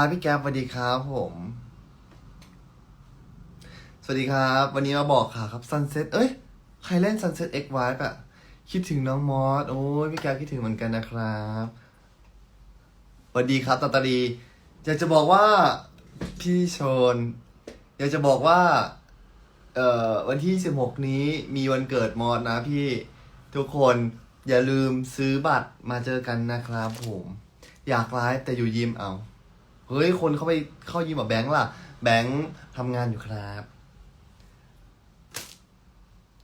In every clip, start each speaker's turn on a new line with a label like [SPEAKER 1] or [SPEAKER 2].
[SPEAKER 1] ครับพี่แก๊ปสวัสดีครับผม สวัสดีครับ วันนี้มาบอกข่าวครับ Sunset เอ้ย ใครเล่น Sunset X Vibe อะคิดถึงน้องมอส โอ้ยพี่แก๊ปคิดถึงเหมือนกันนะครับสวัสดีครับตาตาดีอยากจะบอกว่าพี่ชน อยากจะบอกว่า เอ่อวันที่ 16 นี้มีวันเกิดมอสนะพี่ทุกคนอย่าลืมซื้อบัตรมาเจอกันนะครับผม อยากไลฟ์แต่อยู่ยิมเอา เฮ้ย คนเข้าไปเข้ายิมกับแบงค์ล่ะ แบงค์ทำงานอยู่ครับ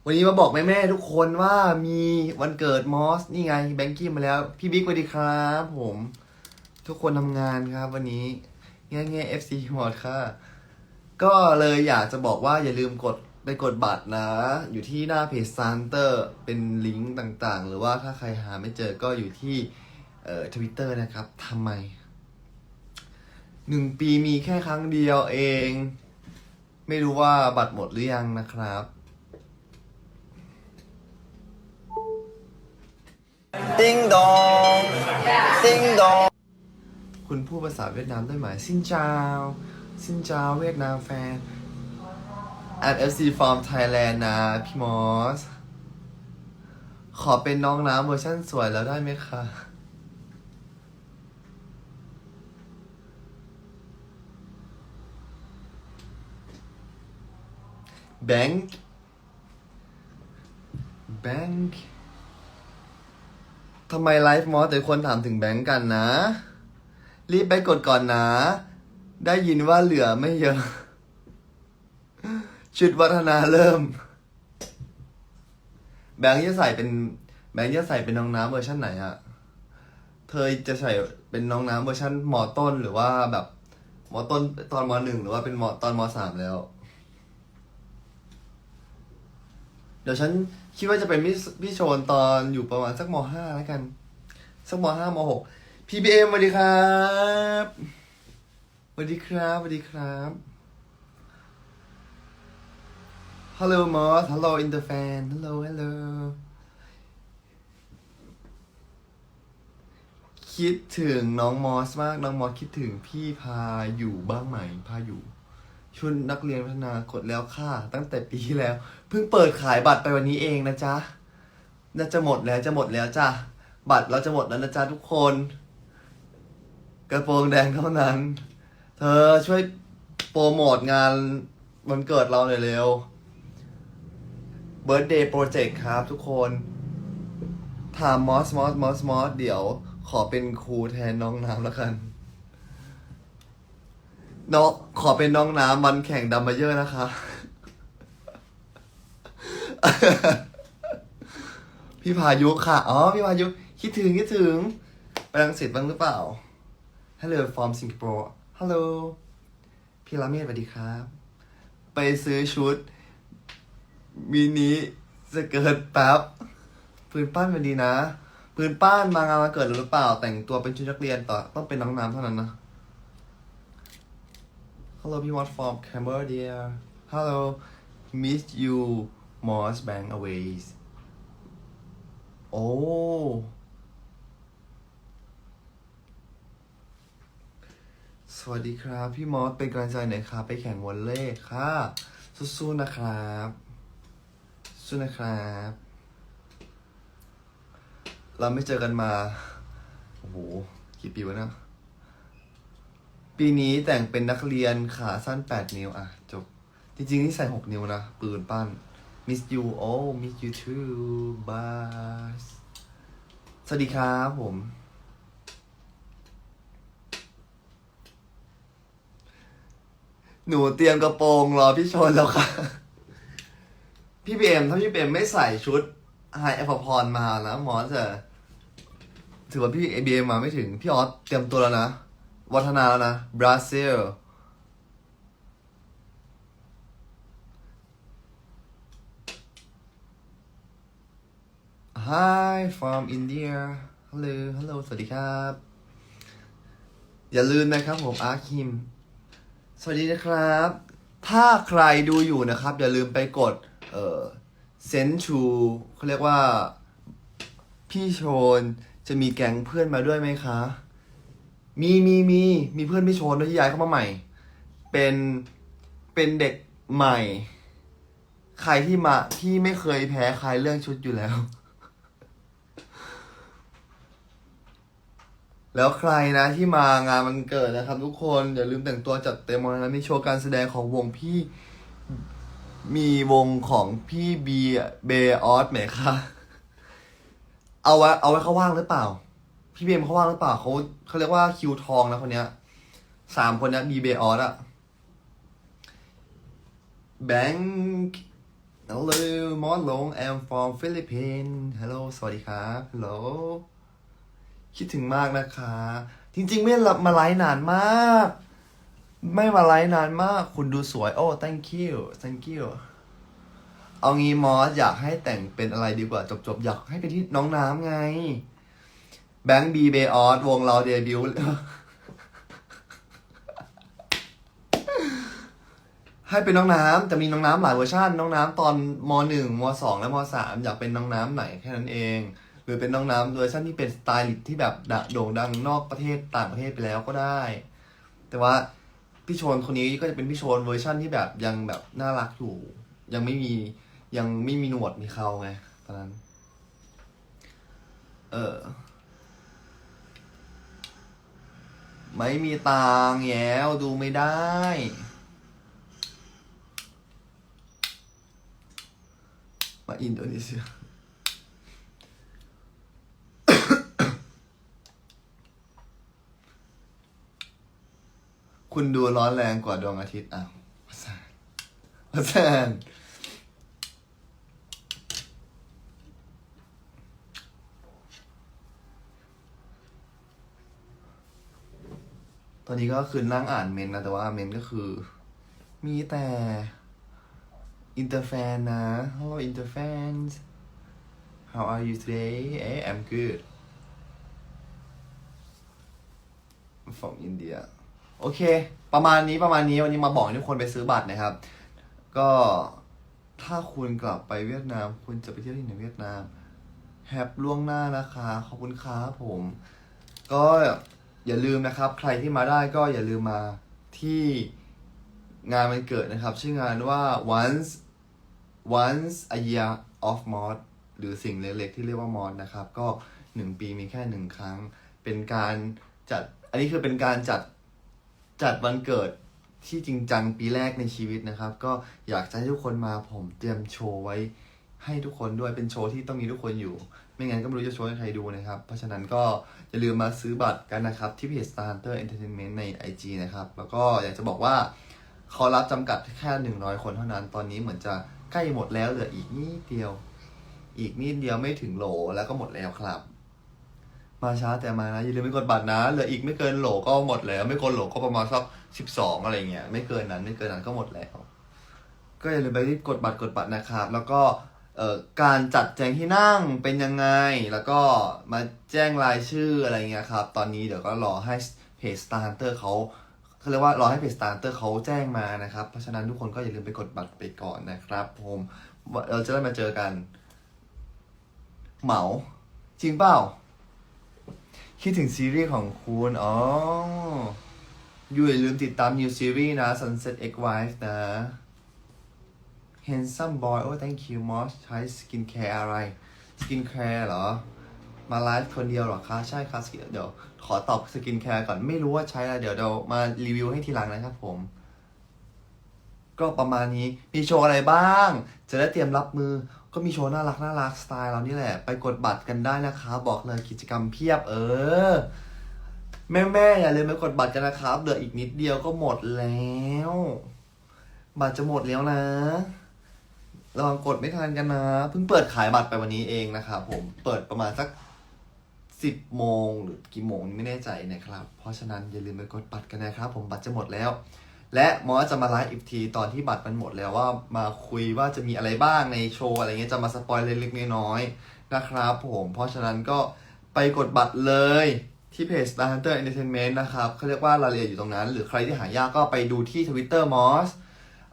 [SPEAKER 1] วันนี้มาบอกแม่แม่ๆทุกคนว่ามีวันเกิดมอส นี่ไงแบงกี้มาแล้ว พี่บิ๊กสวัสดีครับ ผม ทุกคนทำงานครับ วันนี้แง่แง่ FC หมดค่ะ ก็เลยอยากจะบอกว่าอย่าลืมกดไปกดบัตรนะ อยู่ที่หน้าเพจซานเตอร์เป็นลิงก์ต่างๆ หรือว่าถ้าใครหาไม่เจอก็อยู่ที่เอ่อทวิตเตอร์นะครับทำไม หนึ่งปีมีแค่ครั้งเดียวเอง ไม่รู้ว่าบัตรหมดหรือยังนะครับ
[SPEAKER 2] ติ้งดองติ้งดอง
[SPEAKER 1] คุณพูดภาษาเวียดนามได้ไหมซินจาวซินจาวเวียดนามแฟน at FC from Thailand นะ พี่มอส ขอเป็นน้องน้ำเวอร์ชั่นสวยแล้วได้ไหมคะ แบงค์แบงค์ทำไมไลฟ์มอสแต่คนถามถึงแบงค์กันนะ รีบไปกดก่อนนะ ได้ยินว่าเหลือไม่เยอะ ชุดวัฒนาเริ่ม แบงค์จะใส่เป็น แบงค์จะใส่เป็นน้องน้ำเวอร์ชันไหนอะเธอจะใส่เป็นน้องน้ำเวอร์ชันมอต้นหรือว่าแบบมอต้นตอนมหนึ่งหรือว่าเป็นมอตอนมสามแล้ว เดี๋ยวฉันคิดว่าจะเป็นพี่พี่โชนตอนอยู่ประมาณสักมห้าแล้วกัน สักมห้ามหก PBM สวัสดีครับสวัสดีครับสวัสดีครับ Hello Moss Hello Interfan Hello Hello คิดถึงน้องมอสมาก น้องมอสคิดถึงพี่พาอยู่บ้างไหม พาอยู่ ชุดนักเรียนพัฒนากดแล้วค่ะ ตั้งแต่ปีที่แล้ว เพิ่งเปิดขายบัตรไปวันนี้เองนะจ๊ะน่าจะหมดแล้วจะหมดแล้วจ้ะบัตรเราจะหมดแล้วนะจ๊ะทุกคน กระโปรงแดงเท่านั้น เธอช่วยโปรโมทงานวันเกิดเราหน่อยเร็ว Birthday Project ครับทุกคนถามมอสมอสมอสมอสเดี๋ยวขอเป็นครูแทนน้องน้ำแล้วกัน น้องขอเป็นน้องน้ำวันแข่งดัมเบลเยอร์นะคะ พี่พายุค่ะ อ๋อ พี่พายุ คิดถึง คิดถึงไปรังสิตบ้างหรือเปล่า Hello from Singapore Hello พี่ละเมียสวัสดีครับ ไปซื้อชุด มินิสเกิร์ตแป๊บปืนป้านมันดีนะปืนป้านมางานมาเกิดหรือเปล่า แต่งตัวเป็นชุดนักเรียนต่อต้องเป็นน้องน้ำเท่านั้นนะ Hello พี่มอส from Cambodia Hello miss you Moss Bank away โอ้ สวัสดีครับ พี่มอสเป็นกำลังใจหน่อยครับไปแข่งวอลเล่ค่ะ สู้ๆนะครับ สู้นะครับ เราไม่เจอกันมา โอ้โห กี่ปีวะเนะ ปีนี้แต่งเป็นนักเรียนขาสั้น 8 นิ้ว อะ จบ จริงๆ นี่ใส่ 6 นิ้วนะ ปืนปั้น miss you oh miss you too bye สวัสดีครับผม หนูเตรียมกระโปรงรอพี่ชนแล้วค่ะ พี่เบมถ้าพี่เบมไม่ใส่ชุดไฮแอปพรมานะหมอจะถือว่าพี่เอบีเอมาไม่ถึง พี่ออสเตรียมตัวแล้วนะ วัฒนาแล้วนะ บราซิล Hi from India Hello Hello สวัสดีครับ อย่าลืมนะครับผมอาร์คิม สวัสดีนะครับ ถ้าใครดูอยู่นะครับ อย่าลืมไปกด เออเซนชูเขาเรียกว่า พี่โชนจะมีแก๊งเพื่อนมาด้วยไหมคะ มีมีมีมีเพื่อนพี่โชนด้วยที่ย้ายเข้ามาใหม่ เป็นเป็นเด็กใหม่ ใครที่มาที่ไม่เคยแพ้ใครเรื่องชุดอยู่แล้ว แล้วใครนะที่มางานมันเกิดนะครับ ทุกคนอย่าลืมแต่งตัวจัดเต็มวันนะมีโชว์การแสดงของวงพี่ มีวงของพี่บีเบออสไหมคะเอาไว้เอาไว้เขาว่างหรือเปล่า พี่เบมเขาว่างหรือเปล่าเขาเขาเรียกว่าคิวทองนะคนเนี้ยสามคนเนี้ยบีเบออสอะแบงค์ Hello มอสลง I'm from Philippines Hello สวัสดีครับ Hello คิดถึงมากนะคะ จริง ๆ ไม่รับมาไลฟ์นานมาก ไม่มาไลฟ์นานมาก คุณดูสวย โอ้ thank you thank you เอางี้มอสอยากให้แต่งเป็นอะไรดีกว่าจบๆ อยากให้เป็นที่น้องน้ำไง แบงค์บีเบออสวงเราเดบิวต์ให้เป็นน้องน้ำจะมีน้องน้ำหลายเวอร์ชันน้องน้ำตอนมหนึ่งมสองและมสามอยากเป็นน้องน้ำไหนแค่นั้นเอง หรือเป็นน้องน้ำเวอร์ชันที่เป็นสไตลิสต์ที่แบบโด่งดังนอกประเทศต่างประเทศไปแล้วก็ได้ แต่ว่าพี่โชนคนนี้ก็จะเป็นพี่โชนเวอร์ชันที่แบบยังแบบน่ารักอยู่ ยังไม่มียังไม่มีหนวดมีเขาไงตอนนั้น เออ ไม่มีตังแย้วดูไม่ได้ มาอินโดนีเซียคุณดูร้อนแรงกว่าดวงอาทิตย์อ้าวอาจารย์อาจาร ตอนนี้ก็คือนั่งอ่านเมนนะแต่ว่าเมนก็คือ มีแต่อินเตอร์แฟนนะ Hello อินเตอร์แฟน How are you today เอ๊ I'm good from India โอเค ประมาณนี้ประมาณนี้วันนี้มาบอกทุกคนไปซื้อบัตรนะครับ ก็ถ้าคุณกลับไปเวียดนาม คุณจะไปเที่ยวที่ไหนเวียดนามแฮปล่วงหน้านะคะ ขอบคุณครับผม ก็ อย่าลืมนะครับ ใครที่มาได้ก็อย่าลืมมาที่งานมันเกิดนะครับ ชื่องานว่า once once a year of mod หรือสิ่งเล็กๆ ที่เรียกว่า mod นะครับ ก็หนึ่งปีมีแค่หนึ่งครั้ง เป็นการจัด อันนี้คือเป็นการจัดจัดวันเกิดที่จริงจังปีแรกในชีวิตนะครับ ก็อยากจะให้ทุกคนมาผมเตรียมโชว์ไว้ให้ทุกคนด้วยเป็นโชว์ที่ต้องมีทุกคนอยู่ ไม่งั้นก็ไม่รู้จะโชว์ให้ใครดูนะครับ เพราะฉะนั้นก็ อย่าลืมมาซื้อบัตรกันนะครับ ที่เพจ Star Hunter Entertainment ใน IG นะครับ แล้วก็อยากจะบอกว่าเขารับจำกัดแค่ 100 คนเท่านั้น ตอนนี้เหมือนจะใกล้หมดแล้วเหลืออีกนิดเดียว อีกนิดเดียวไม่ถึงโหลแล้วก็หมดแล้วครับ มาช้าแต่มานะอย่าลืมไปกดบัตรนะ เหลืออีกไม่เกินโหลก็หมดแล้ว ไม่เกินโหลก็ประมาณสักสิบสองอะไรเงี้ยไม่เกินนั้นไม่เกินนั้นก็หมดแล้ว ก็อย่าลืมไปรีบกดบัตรกดบัตรนะครับ แล้วก็ การจัดแจงที่นั่งเป็นยังไง แล้วก็มาแจ้งรายชื่ออะไรเงี้ยครับ ตอนนี้เดี๋ยวก็รอให้เพจ Star Hunter เขาเขาเรียกว่ารอให้เพจ Star Hunter เขาแจ้งมานะครับ เพราะฉะนั้นทุกคนก็อย่าลืมไปกดบัตรไปก่อนนะครับผมเราจะได้มาเจอกัน เหมาจริงเปล่า คิดถึงซีรีส์ของคุณ อ๋อ อยู่อย่าลืมติดตาม new series นะ Sunset X Wife นะ Handsome Boy โอ้ thank you Moss ใช้สกินแคร์อะไร สกินแคร์เหรอ มาไลฟ์คนเดียวเหรอคะ ใช่ครับเดี๋ยว ขอตอบสกินแคร์ก่อน ไม่รู้ว่าใช้อะไร เดี๋ยวเดี๋ยวมารีวิวให้ทีหลังนะครับผม ก็ประมาณนี้ มีโชว์อะไรบ้าง จะได้เตรียมรับมือ ก็มีโชว์น่ารักน่ารักสไตล์เรานี่แหละ ไปกดบัตรกันได้นะคะ บอกเลยกิจกรรมเพียบเออแม่แม่อย่าลืมไปกดบัตรกันนะครับ เหลืออีกนิดเดียวก็หมดแล้ว บัตรจะหมดแล้วนะ ระวังกดไม่ทันกันนะ เพิ่งเปิดขายบัตรไปวันนี้เองนะครับผม เปิดประมาณสักสิบโมงหรือกี่โมงไม่แน่ใจนะครับ เพราะฉะนั้นอย่าลืมไปกดบัตรกันนะครับ ผมบัตรจะหมดแล้ว และมอจะมาไลฟ์อีกทีตอนที่บัตรมันหมดแล้วว่ามาคุยว่าจะมีอะไรบ้างในโชว์อะไรเงี้ยจะมาสปอยเล็กๆน้อยๆนะครับ ผม เพราะฉะนั้นก็ไปกดบัตรเลยที่เพจ Star Hunter Entertainment นะครับเขาเรียกว่ารายละเอียดอยู่ตรงนั้น หรือใครที่หายากก็ไปดูที่ Twitter มอส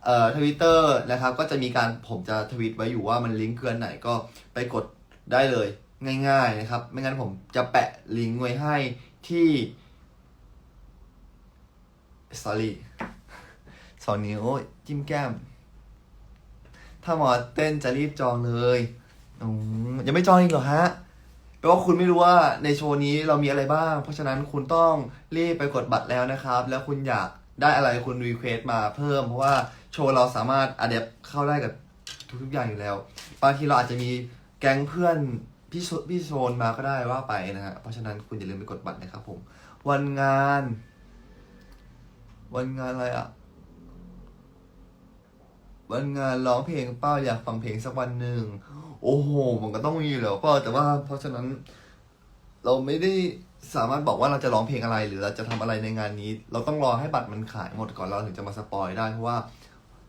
[SPEAKER 1] เอ่อทวิตเตอร์นะครับก็จะมีการผมจะทวิตไว้อยู่ว่ามันลิงก์เกินไหนก็ไปกดได้เลยง่าย ๆนะครับ ไม่งั้นผมจะแปะลิงก์ไว้ให้ที่สอรี่สองนิ้วจิ้มแก้ม ถ้าหมอเต้นจะรีบจองเลยยังไม่จองอีกเหรอฮะแปลว่าคุณไม่รู้ว่าในโชว์นี้เรามีอะไรบ้าง เพราะฉะนั้นคุณต้องรีบไปกดบัตรแล้วนะครับ แล้วคุณอยากได้อะไรคุณรีเควสมาเพิ่มเพราะว่า โชว์เราสามารถอัดแอปเข้าได้กับทุกๆอย่างอยู่แล้วบางทีเราอาจจะมีแก๊งเพื่อนพี่โซพี่โซนมาก็ได้ว่าไปนะฮะเพราะฉะนั้นคุณอย่าลืมไปกดบัตรนะครับผม วันงาน วันงานอะไรอะวันงานร้องเพลงเป้าอยากฟังเพลงสักวันหนึ่งโอ้โหมันก็ต้องมีอยู่แล้วเป้าแต่ว่าเพราะฉะนั้น เราไม่ได้สามารถบอกว่าเราจะร้องเพลงอะไรหรือเราจะทำอะไรในงานนี้ เราต้องรอให้บัตรมันขายหมดก่อนเราถึงจะมาสปอยได้เพราะว่า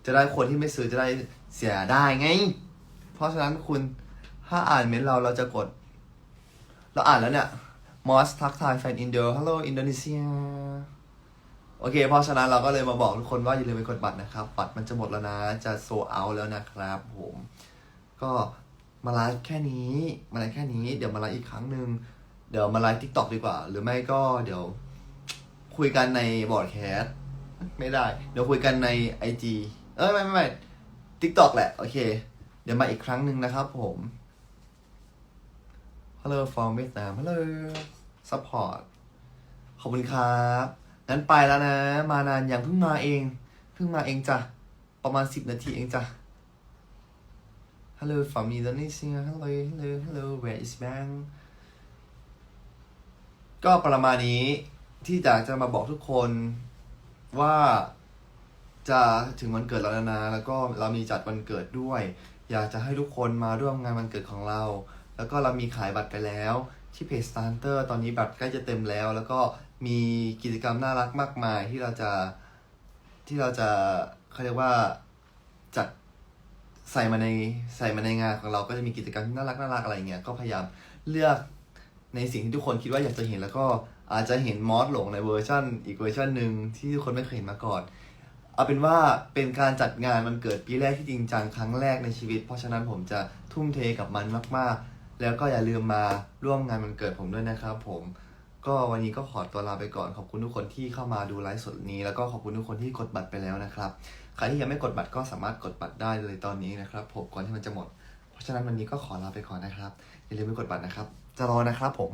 [SPEAKER 1] จะได้คนที่ไม่ซื้อจะได้เสียได้ไง เพราะฉะนั้นคุณถ้าอ่านเมนเราเราจะกด เราอ่านแล้วเนี่ยมอสทักทายแฟนอินเดียฮัลโหลอินโดนีเซียโอเค เพราะฉะนั้นเราก็เลยมาบอกทุกคนว่าอย่าลืมไปกดบัตรนะครับ บัตรมันจะหมดแล้วนะ จะโซเอาแล้วนะครับผม ก็มาไลฟ์แค่นี้ มาไลฟ์แค่นี้ เดี๋ยวมาไลฟ์อีกครั้งหนึ่งเดี๋ยวมาไลฟ์ทิกตอกดีกว่า หรือไม่ก็เดี๋ยวคุยกันในบอร์ดแคสไม่ได้ เดี๋ยวคุยกันในไอจี เอ้ยไม่ไม่ไม่ทิกตอกแหละ โอเค เดี๋ยวมาอีกครั้งหนึ่งนะครับผม Hello from Vietnam Hello support ขอบคุณครับ งั้นไปแล้วนะ มานานอยังเพิ่งมาเอง เพิ่งมาเองจ้ะ ประมาณสิบนาทีเองจ้ะ Hello from Indonesia Hello Hello Hello Where is Bang ก็ประมาณนี้ที่อยากจะมาบอกทุกคนว่า จะถึงวันเกิดเราแล้วนะแล้วก็เรามีจัดวันเกิดด้วย อยากจะให้ทุกคนมาร่วมงานวันเกิดของเรา แล้วก็เรามีขายบัตรไปแล้ว ที่เพจ Starter ตอนนี้บัตรใกล้จะเต็มแล้ว แล้วก็มีกิจกรรมน่ารักมากมายที่เราจะที่เราจะเขาเรียกว่าจัดใส่มาในใส่มาในงานของเราก็จะมีกิจกรรมที่น่ารักน่ารักอะไรเงี้ยก็พยายามเลือกในสิ่งที่ทุกคนคิดว่าอยากจะเห็นแล้วก็อาจจะเห็นมอสหลงในเวอร์ชันอีกเวอร์ชันหนึ่งที่ทุกคนไม่เคยเห็นมาก่อน เอาเป็นว่าเป็นการจัดงานมันเกิดปีแรกที่จริงจังครั้งแรกในชีวิต เพราะฉะนั้นผมจะทุ่มเทกับมันมาก ๆ แล้วก็อย่าลืมมาร่วมงานมันเกิดผมด้วยนะครับผมก็วันนี้ก็ขอตัวลาไปก่อนขอบคุณทุกคนที่เข้ามาดูไลฟ์สดนี้ แล้วก็ขอบคุณทุกคนที่กดบัตรไปแล้วนะครับใครที่ยังไม่กดบัตรก็สามารถกดบัตรได้เลยตอนนี้นะครับผมก่อนที่มันจะหมด เพราะฉะนั้นวันนี้ก็ขอลาไปก่อนนะครับอย่าลืมไปกดบัตรนะครับ จะรอนะครับผม